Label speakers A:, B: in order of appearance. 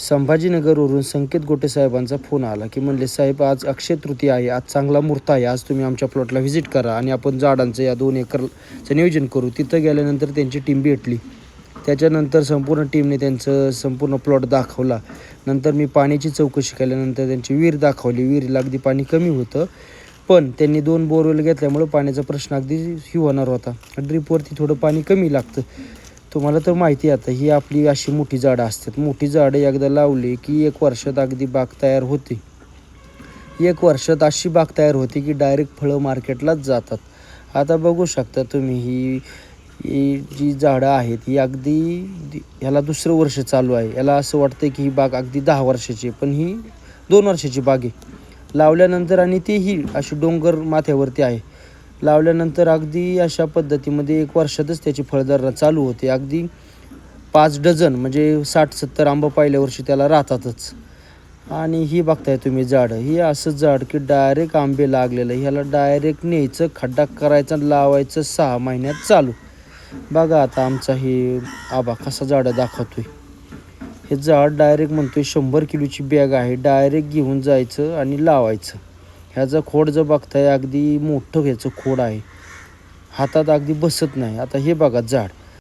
A: संभाजीनगरवरून संकेत गोटे साहेबांचा फोन आला की म्हणले साहेब आज अक्षय तृतीय आहे आज चांगला मुहूर्त आहे आज तुम्ही आमच्या प्लॉटला व्हिजिट करा आणि आपण झाडांचं या दोन एकरचं नियोजन करू. तिथं गेल्यानंतर त्यांची टीम भेटली. त्याच्यानंतर संपूर्ण टीमने त्यांचं संपूर्ण प्लॉट दाखवला. नंतर मी पाण्याची चौकशी केल्यानंतर त्यांची विहीर दाखवली. विहिरीला अगदी पाणी कमी होतं पण त्यांनी दोन बोरवेल घेतल्यामुळं पाण्याचा प्रश्न अगदी ही होणार होता. ड्रीपवरती थोडं पाणी कमी लागतं. तुम्हाला तर माहिती आता ही आपली अशी मोठी झाडं असतात. मोठी झाडं एकदा लावली की एक वर्षात अगदी बाग तयार होते. एक वर्षात अशी बाग तयार होते की डायरेक्ट फळं मार्केटलाच जातात. आता बघू शकता तुम्ही ही ही जी झाडं आहेत ही अगदी ह्याला दुसरं वर्ष चालू आहे. याला असं वाटतं की ही बाग अगदी दहा वर्षाची आहे पण ही दोन वर्षाची बाग आहे. लावल्यानंतर आणि तीही अशी डोंगर माथ्यावरती आहे. लावल्यानंतर अगदी अशा पद्धतीमध्ये एक वर्षातच त्याची फळधारणा चालू होते. अगदी पाच डझन म्हणजे साठ सत्तर आंबं पहिल्या वर्षी त्याला राहतातच. आणि ही बघताय तुम्ही झाडं. ही असं झाड की डायरेक्ट आंबे लागलेलं. ह्याला डायरेक्ट न्यायचं खड्डा करायचा आणि लावायचं सहा महिन्यात चालू. बघा आता आमचा हे आबा कसा झाडं दाखवतोय. हे झाड डायरेक्ट म्हणतोय शंभर किलोची बॅग आहे. डायरेक्ट घेऊन जायचं आणि लावायचं. ह्याचं खोड जर बघताय अगदी मोठं ह्याचं खोड आहे. हातात अगदी बसत नाही. आता हे बघा झाड.